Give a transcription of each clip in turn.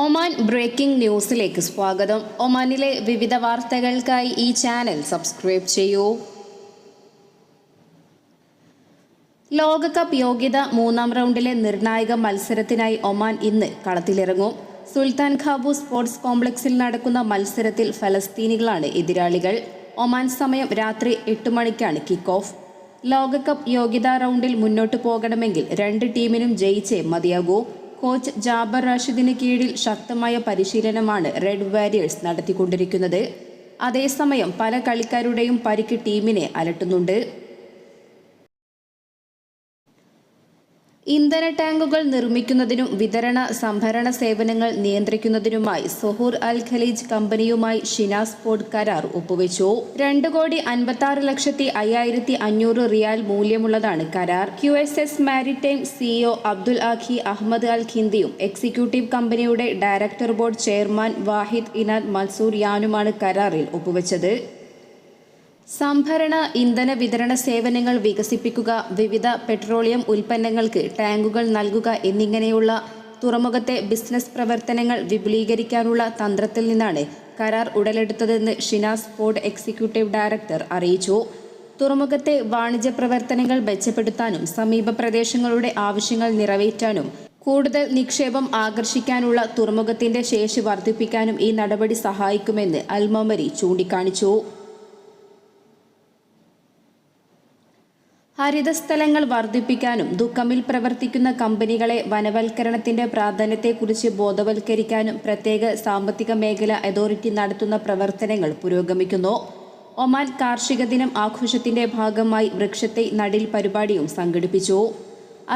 Oman breaking ന്യൂസിലേക്ക് സ്വാഗതം. ഒമാനിലെ വിവിധ വാർത്തകൾക്കായി ഈ ചാനൽ സബ്സ്ക്രൈബ് ചെയ്യൂ. ലോകകപ്പ് യോഗ്യത മൂന്നാം റൗണ്ടിലെ നിർണായക മത്സരത്തിനായി ഒമാൻ ഇന്ന് കളത്തിലിറങ്ങും. സുൽത്താൻ ഖാബു സ്പോർട്സ് കോംപ്ലക്സിൽ നടക്കുന്ന മത്സരത്തിൽ ഫലസ്തീനികളാണ് എതിരാളികൾ. ഒമാൻ സമയം രാത്രി എട്ട് മണിക്കാണ് കിക്ക് ഓഫ് ലോകകപ്പ് യോഗ്യതാ റൗണ്ടിൽ മുന്നോട്ട് പോകണമെങ്കിൽ രണ്ട് ടീമിനും ജയിച്ചേ മതിയാകൂ. കോച്ച് ജാബർ റാഷിദിന് കീഴിൽ ശക്തമായ പരിശീലനമാണ് റെഡ് വാരിയേഴ്സ് നടത്തിക്കൊണ്ടിരിക്കുന്നത്. അതേസമയം പല കളിക്കാരുടെയും പരിക്ക് ടീമിനെ അലട്ടുന്നുണ്ട്. ഇന്ധന ടാങ്കുകൾ നിർമ്മിക്കുന്നതിനും വിതരണ സംഭരണ സേവനങ്ങൾ നിയന്ത്രിക്കുന്നതിനുമായി സൊഹൂർ അൽ ഖലീജ് കമ്പനിയുമായി ഷിനാസ് പോർട്ട് കരാർ ഒപ്പുവെച്ചു. രണ്ട് കോടി അൻപത്തി ആറ് ലക്ഷത്തി അയ്യായിരത്തി അഞ്ഞൂറ് റിയാൽ മൂല്യമുള്ളതാണ് കരാർ. Q S S maritime CEO Abdul Aqi Ahmed Al ഖിന്ദിയും executive കമ്പനിയുടെ director board chairman Wahid Inad Mansoor യാനുമാണ് കരാറിൽ ഒപ്പുവെച്ചത്. സംഭരണ ഇന്ധന വിതരണ സേവനങ്ങൾ വികസിപ്പിക്കുക വിവിധ പെട്രോളിയം ഉൽപ്പന്നങ്ങൾക്ക് ടാങ്കുകൾ നൽകുക എന്നിങ്ങനെയുള്ള തുറമുഖത്തെ ബിസിനസ് പ്രവർത്തനങ്ങൾ വിപുലീകരിക്കാനുള്ള തന്ത്രത്തിൽ നിന്നാണ് കരാർ ഉടലെടുത്തതെന്ന് ഷിനാസ് പോർട്ട് എക്സിക്യൂട്ടീവ് ഡയറക്ടർ അറിയിച്ചു. തുറമുഖത്തെ വാണിജ്യ പ്രവർത്തനങ്ങൾ മെച്ചപ്പെടുത്താനും സമീപ പ്രദേശങ്ങളുടെ ആവശ്യങ്ങൾ നിറവേറ്റാനും കൂടുതൽ നിക്ഷേപം ആകർഷിക്കാനുള്ള തുറമുഖത്തിന്റെ ശേഷി വർദ്ധിപ്പിക്കാനും ഈ നടപടി സഹായിക്കുമെന്ന് അൽമമരി ചൂണ്ടിക്കാണിച്ചു. ഹരിതസ്ഥലങ്ങൾ വർദ്ധിപ്പിക്കാനും ദുഃഖമിൽ പ്രവർത്തിക്കുന്ന കമ്പനികളെ വനവൽക്കരണത്തിന്റെ പ്രാധാന്യത്തെക്കുറിച്ച് ബോധവൽക്കരിക്കാനും പ്രത്യേക സാമ്പത്തിക മേഖല അതോറിറ്റി നടത്തുന്ന പ്രവർത്തനങ്ങൾ പുരോഗമിക്കുന്നു. ഒമാൻ കാർഷിക ദിനം ആഘോഷത്തിന്റെ ഭാഗമായി വൃക്ഷത്തെ നടിൽ പരിപാടിയും സംഘടിപ്പിച്ചു.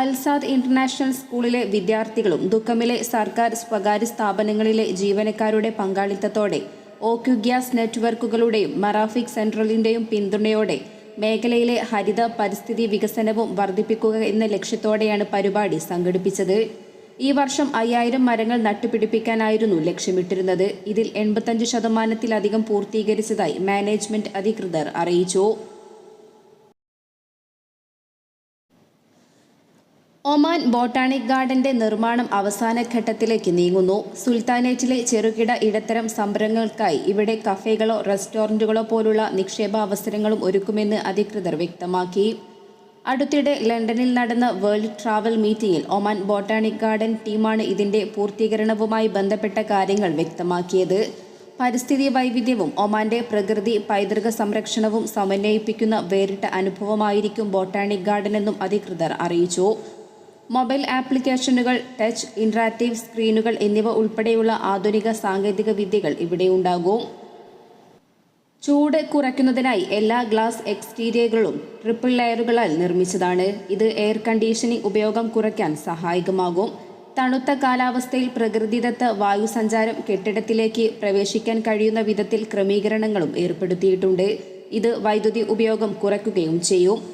അൽസാദ് ഇന്റർനാഷണൽ സ്കൂളിലെ വിദ്യാർത്ഥികളും ദുഃഖമിലെ സർക്കാർ സ്വകാര്യ സ്ഥാപനങ്ങളിലെ ജീവനക്കാരുടെ പങ്കാളിത്തത്തോടെ ഓക്യു ഗ്യാസ് നെറ്റ്വർക്കുകളുടെയും മറാഫിക് സെൻട്രലിന്റെയും പിന്തുണയോടെ മേഖലയിലെ ഹരിത പരിസ്ഥിതി വികസനവും വർദ്ധിപ്പിക്കുക എന്ന ലക്ഷ്യത്തോടെയാണ് പരിപാടി സംഘടിപ്പിച്ചത്. ഈ വർഷം അയ്യായിരം മരങ്ങൾ നട്ടുപിടിപ്പിക്കാനായിരുന്നു ലക്ഷ്യമിട്ടിരുന്നത്. ഇതിൽ എൺപത്തഞ്ച് ശതമാനത്തിലധികം പൂർത്തീകരിച്ചതായി മാനേജ്മെന്റ് അധികൃതർ അറിയിച്ചു. ഒമാൻ ബോട്ടാണിക് ഗാർഡന്റെ നിർമ്മാണം അവസാന ഘട്ടത്തിലേക്ക് നീങ്ങുന്നു. സുൽത്താനേറ്റിലെ ചെറുകിട ഇടത്തരം സംരംഭങ്ങൾക്കായി ഇവിടെ കഫേകളോ റെസ്റ്റോറന്റുകളോ പോലുള്ള നിക്ഷേപ അവസരങ്ങളും ഒരുക്കുമെന്ന് അധികൃതർ വ്യക്തമാക്കി. അടുത്തിടെ ലണ്ടനിൽ നടന്ന വേൾഡ് ട്രാവൽ മീറ്റിംഗിൽ ഒമാൻ ബോട്ടാണിക് ഗാർഡൻ ടീമാണ് ഇതിന്റെ പൂർത്തീകരണവുമായി ബന്ധപ്പെട്ട കാര്യങ്ങൾ വ്യക്തമാക്കിയത്. പരിസ്ഥിതി വൈവിധ്യവും ഒമാന്റെ പ്രകൃതി പൈതൃക സംരക്ഷണവും സമന്വയിപ്പിക്കുന്ന വേറിട്ട അനുഭവമായിരിക്കും ബോട്ടാണിക് ഗാർഡൻ എന്നും അധികൃതർ അറിയിച്ചു. മൊബൈൽ ആപ്ലിക്കേഷനുകൾ ടച്ച് ഇൻട്രാക്റ്റീവ് സ്ക്രീനുകൾ എന്നിവ ഉൾപ്പെടെയുള്ള ആധുനിക സാങ്കേതിക വിദ്യകൾ ഇവിടെ ഉണ്ടാകും. ചൂട് കുറയ്ക്കുന്നതിനായി എല്ലാ ഗ്ലാസ് എക്സ്റ്റീരിയറുകളും ട്രിപ്പിൾ ലെയറുകളാൽ നിർമ്മിച്ചതാണ്. ഇത് എയർ കണ്ടീഷനിംഗ് ഉപയോഗം കുറയ്ക്കാൻ സഹായകമാകും. തണുത്ത കാലാവസ്ഥയിൽ പ്രകൃതിദത്ത വായുസഞ്ചാരം കെട്ടിടത്തിലേക്ക് പ്രവേശിക്കാൻ കഴിയുന്ന വിധത്തിൽ ക്രമീകരണങ്ങളും ഏർപ്പെടുത്തിയിട്ടുണ്ട്. ഇത് വൈദ്യുതി ഉപയോഗം കുറയ്ക്കുകയും ചെയ്യും.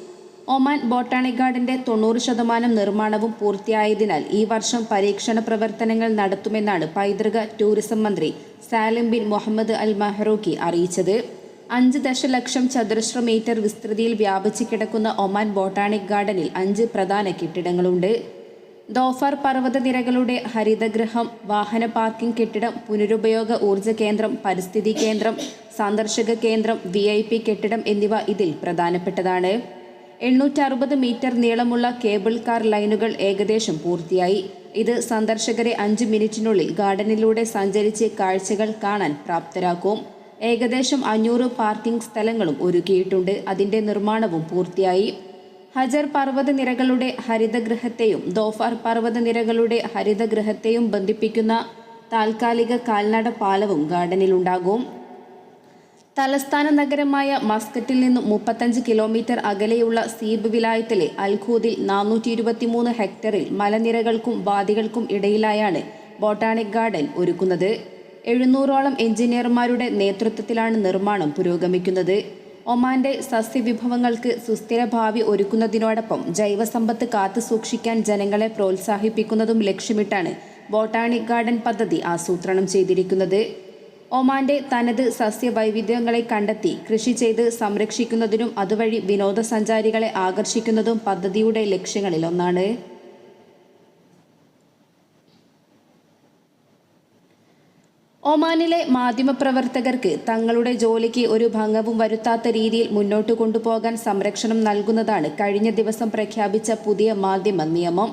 ഒമാൻ ബോട്ടാണിക് ഗാർഡന്റെ തൊണ്ണൂറ് ശതമാനം നിർമ്മാണവും പൂർത്തിയായതിനാൽ ഈ വർഷം പരീക്ഷണ പ്രവർത്തനങ്ങൾ നടത്തുമെന്നാണ് പൈതൃക ടൂറിസം മന്ത്രി Salim bin Mohammed Al Mahrouqi അറിയിച്ചത്. അഞ്ച് ദശലക്ഷം ചതുരശ്ര മീറ്റർ വിസ്തൃതിയിൽ വ്യാപിച്ചു കിടക്കുന്ന ഒമാൻ ബോട്ടാണിക് ഗാർഡനിൽ അഞ്ച് പ്രധാന കെട്ടിടങ്ങളുണ്ട്. ദോഫർ പർവതനിരകളുടെ ഹരിതഗൃഹം വാഹന പാർക്കിംഗ് കെട്ടിടം പുനരുപയോഗ ഊർജ കേന്ദ്രം പരിസ്ഥിതി കേന്ദ്രം സന്ദർശക കേന്ദ്രം വി കെട്ടിടം എന്നിവ ഇതിൽ പ്രധാനപ്പെട്ടതാണ്. എണ്ണൂറ്ററുപത് മീറ്റർ നീളമുള്ള കേബിൾ കാർ ലൈനുകൾ ഏകദേശം പൂർത്തിയായി. ഇത് സന്ദർശകരെ അഞ്ച് മിനിറ്റിനുള്ളിൽ ഗാർഡനിലൂടെ സഞ്ചരിച്ച് കാഴ്ചകൾ കാണാൻ പ്രാപ്തരാക്കും. ഏകദേശം അഞ്ഞൂറ് പാർക്കിംഗ് സ്ഥലങ്ങളും ഒരുക്കിയിട്ടുണ്ട്. അതിന്റെ നിർമ്മാണവും പൂർത്തിയായി. ഹജർ പർവതനിരകളുടെ ഹരിതഗൃഹത്തെയും ദോഫാർ പർവതനിരകളുടെ ഹരിതഗൃഹത്തെയും ബന്ധിപ്പിക്കുന്ന താൽക്കാലിക കാൽനട പാലവും ഗാർഡനിലുണ്ടാകും. തലസ്ഥാന നഗരമായ മസ്കറ്റിൽ നിന്നും മുപ്പത്തഞ്ച് കിലോമീറ്റർ അകലെയുള്ള സീബ് വിലായത്തിലെ അൽഖൂദിൽ നാനൂറ്റി ഇരുപത്തിമൂന്ന് ഹെക്ടറിൽ മലനിരകൾക്കും വാദികൾക്കും ഇടയിലായാണ് ബോട്ടാണിക് ഗാർഡൻ ഒരുക്കുന്നത്. എഴുന്നൂറോളം എഞ്ചിനീയർമാരുടെ നേതൃത്വത്തിലാണ് നിർമ്മാണം പുരോഗമിക്കുന്നത്. ഒമാന്റെ സസ്യവിഭവങ്ങൾക്ക് സുസ്ഥിര ഭാവി ഒരുക്കുന്നതിനോടൊപ്പം ജൈവസമ്പത്ത് കാത്തു സൂക്ഷിക്കാൻ ജനങ്ങളെ പ്രോത്സാഹിപ്പിക്കുന്നതും ലക്ഷ്യമിട്ടാണ് ബോട്ടാണിക് ഗാർഡൻ പദ്ധതി ആസൂത്രണം ചെയ്തിരിക്കുന്നത്. ഒമാന്റെ തനത് സസ്യവൈവിധ്യങ്ങളെ കണ്ടെത്തി കൃഷി ചെയ്ത് സംരക്ഷിക്കുന്നതിനും അതുവഴി വിനോദസഞ്ചാരികളെ ആകർഷിക്കുന്നതും പദ്ധതിയുടെ ലക്ഷ്യങ്ങളിലൊന്നാണ്. ഒമാനിലെ മാധ്യമപ്രവർത്തകർക്ക് തങ്ങളുടെ ജോലിക്ക് ഒരു ഭംഗവും വരുത്താത്ത രീതിയിൽ മുന്നോട്ട് കൊണ്ടുപോകാൻ സംരക്ഷണം നൽകുന്നതാണ് കഴിഞ്ഞ ദിവസം പ്രഖ്യാപിച്ച പുതിയ മാധ്യമ നിയമം.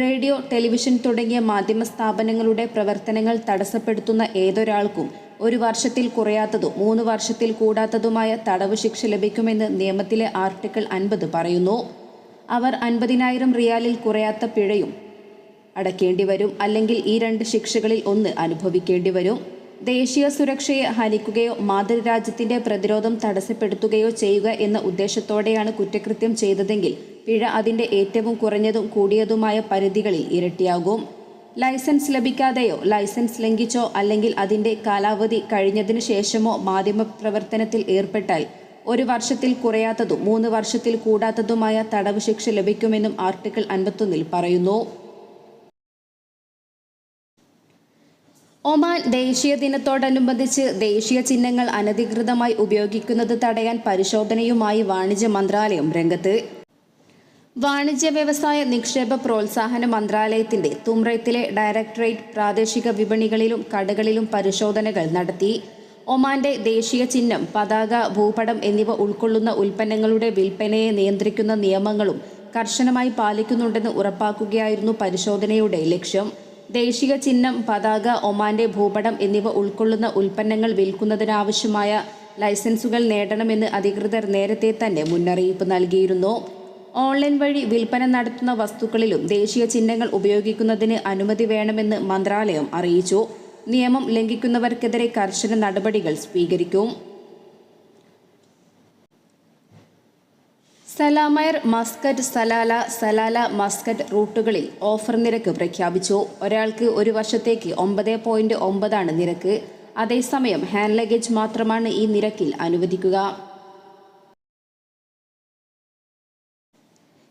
റേഡിയോ ടെലിവിഷൻ തുടങ്ങിയ മാധ്യമ സ്ഥാപനങ്ങളുടെ പ്രവർത്തനങ്ങൾ തടസ്സപ്പെടുത്തുന്ന ഏതൊരാൾക്കും ഒരു വർഷത്തിൽ കുറയാത്തതും മൂന്ന് വർഷത്തിൽ കൂടാത്തതുമായ തടവ് ശിക്ഷ ലഭിക്കുമെന്ന് നിയമത്തിലെ ആർട്ടിക്കിൾ അൻപത് പറയുന്നു. അവർ അൻപതിനായിരം റിയാലിൽ കുറയാത്ത പിഴയും അടയ്ക്കേണ്ടി വരും അല്ലെങ്കിൽ ഈ രണ്ട് ശിക്ഷകളിൽ ഒന്ന് അനുഭവിക്കേണ്ടി വരും. ദേശീയ സുരക്ഷയെ ഹനിക്കുകയോ മാതൃരാജ്യത്തിന്റെ പ്രതിരോധം തടസ്സപ്പെടുത്തുകയോ ചെയ്യുക എന്ന ഉദ്ദേശത്തോടെയാണ് കുറ്റകൃത്യം ചെയ്തതെങ്കിൽ പിഴ അതിന്റെ ഏറ്റവും കുറഞ്ഞതും കൂടിയതുമായ പരിധികളിൽ ഇരട്ടിയാകും. ലൈസൻസ് ലഭിക്കാതെയോ ലൈസൻസ് ലംഘിച്ചോ അല്ലെങ്കിൽ അതിന്റെ കാലാവധി കഴിഞ്ഞതിനു ശേഷമോ മാധ്യമ പ്രവർത്തനത്തിൽ ഏർപ്പെട്ടാൽ ഒരു വർഷത്തിൽ കുറയാത്തതും മൂന്ന് വർഷത്തിൽ കൂടാത്തതുമായ തടവ് ശിക്ഷ ലഭിക്കുമെന്നും ആർട്ടിക്കിൾ അൻപത്തൊന്നിൽ പറയുന്നു. ഒമാൻ ദേശീയ ദിനത്തോടനുബന്ധിച്ച് ദേശീയ ചിഹ്നങ്ങൾ അനധികൃതമായി ഉപയോഗിക്കുന്നത് തടയാൻ പരിശോധനയുമായി വാണിജ്യ മന്ത്രാലയം രംഗത്ത്. വാണിജ്യ വ്യവസായ നിക്ഷേപ പ്രോത്സാഹന മന്ത്രാലയത്തിന്റെ തുമ്രത്തിലെ ഡയറക്ടറേറ്റ് പ്രാദേശിക വിപണികളിലും കടകളിലും പരിശോധനകൾ നടത്തി. ഒമാന്റെ ദേശീയ ചിഹ്നം പതാക ഭൂപടം എന്നിവ ഉൾക്കൊള്ളുന്ന ഉൽപ്പന്നങ്ങളുടെ വിൽപ്പനയെ നിയന്ത്രിക്കുന്ന നിയമങ്ങളും കർശനമായി പാലിക്കുന്നുണ്ടെന്ന് ഉറപ്പാക്കുകയായിരുന്നു പരിശോധനയുടെ ലക്ഷ്യം. ദേശീയ ചിഹ്നം പതാക ഒമാന്റെ ഭൂപടം എന്നിവ ഉൾക്കൊള്ളുന്ന ഉൽപ്പന്നങ്ങൾ വിൽക്കുന്നതിനാവശ്യമായ ലൈസൻസുകൾ നേടണമെന്ന് അധികൃതർ നേരത്തെ തന്നെ മുന്നറിയിപ്പ് നൽകിയിരുന്നു. ഓൺലൈൻ വഴി വിൽപ്പന നടത്തുന്ന വസ്തുക്കളിലും ദേശീയ ചിഹ്നങ്ങൾ ഉപയോഗിക്കുന്നതിന് അനുമതി വേണമെന്ന് മന്ത്രാലയം അറിയിച്ചു. നിയമം ലംഘിക്കുന്നവർക്കെതിരെ കർശന നടപടികൾ സ്വീകരിക്കും. SalamAir Muscat Salalah Salalah Muscat റൂട്ടുകളിൽ offer നിരക്ക് പ്രഖ്യാപിച്ചു. ഒരാൾക്ക് ഒരു വർഷത്തേക്ക് ഒമ്പത് പോയിന്റ് ഒമ്പതാണ് നിരക്ക്. അതേസമയം ഹാൻഡ് ലഗേജ് മാത്രമാണ് ഈ നിരക്കിൽ അനുവദിക്കുക.